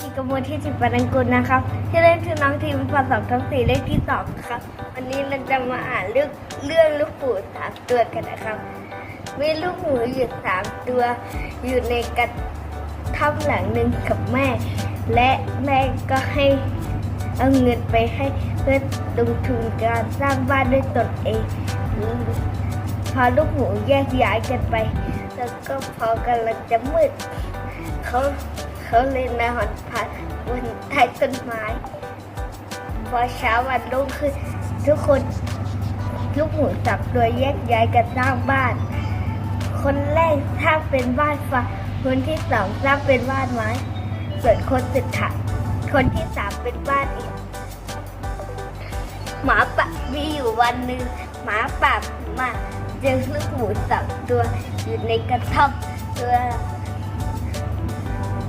ทีกระมวลที่สิบปนังกุลนะครับที่เล่นชื่อน้องทีมภาษาทั้งสี่เลขที่สองครับวันนี้เราจะมาอ่านเรื่องเรื่องลูกหมูสามตัวกันนะครับมีลูกหมูอยู่สามตัวอยู่ในกระท่อมหลังหนึ่งกับแม่ และแม่ก็ให้เอาเงินไปให้เพื่อลงทุนการสร้างบ้านด้วยตนเองพอลูกหมูแยกย้ายกันไป แล้วก็พอกำลังจะมืดเขาเขาเลยนอนพักบนใต้ต้นไม้ พอเช้าวันรุ่งขึ้นทุกคนลูกหมูสับตัวแยกย้ายกันสร้างบ้าน คนแรกสร้างเป็นบ้านฟ้าคนที่สองสร้างเป็นบ้านไม้ ส่วนคนสุดท้ายคนที่สามเป็นบ้านอิฐหมาป่ามีอยู่วันหนึ่งหมาป่ามา เจอลูกหมูสองตัวอยู่ในกระท่อมตัว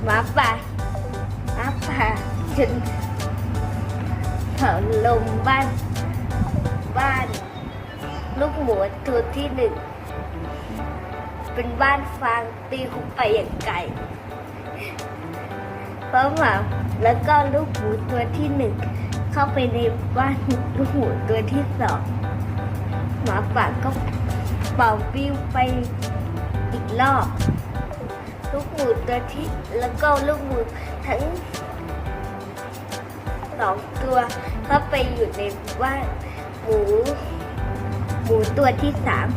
หมาป่าหมาป่าจนเผาลมบ้านบ้าน ลูกหมูตัวที่หนึ่ง เป็นบ้านฟางตีคุกไปอย่างไกลเพราะหมาแล้วก็ลูกหมูตัวที่หนึ่งเข้าไปในบ้านลูกหมูตัวที่สองหมาป่าก็ เป่าปิ้วไปอีกรอบ ลูกหมูตัวที่แล้วก็ลูกหมูทั้งสองตัวเข้าไปอยู่ในบ้านหมูหมูตัวที่สาม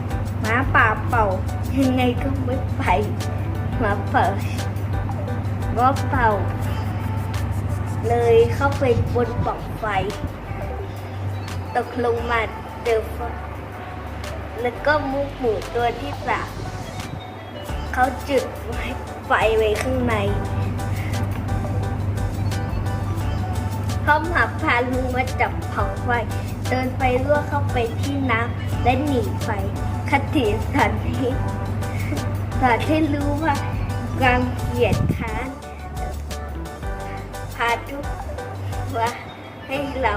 หมาป่าเป่ายังไงก็ไม่ไปหมาเป่าว่าเป่า เลยเข้าไปบนปล่องไฟ ตกลงมาเจอไฟ แล้วก็มุกหมูตัวที่สามเขาจุดไฟไว้ข้างในพร้อมหาพาลุงมาจับเผาไฟ เดินไปล่วเข้าไปที่น้ำและหนีไฟคติสันนี้สอนให้รู้ว่าความเกลียดค้านพาทุกว่าให้เรา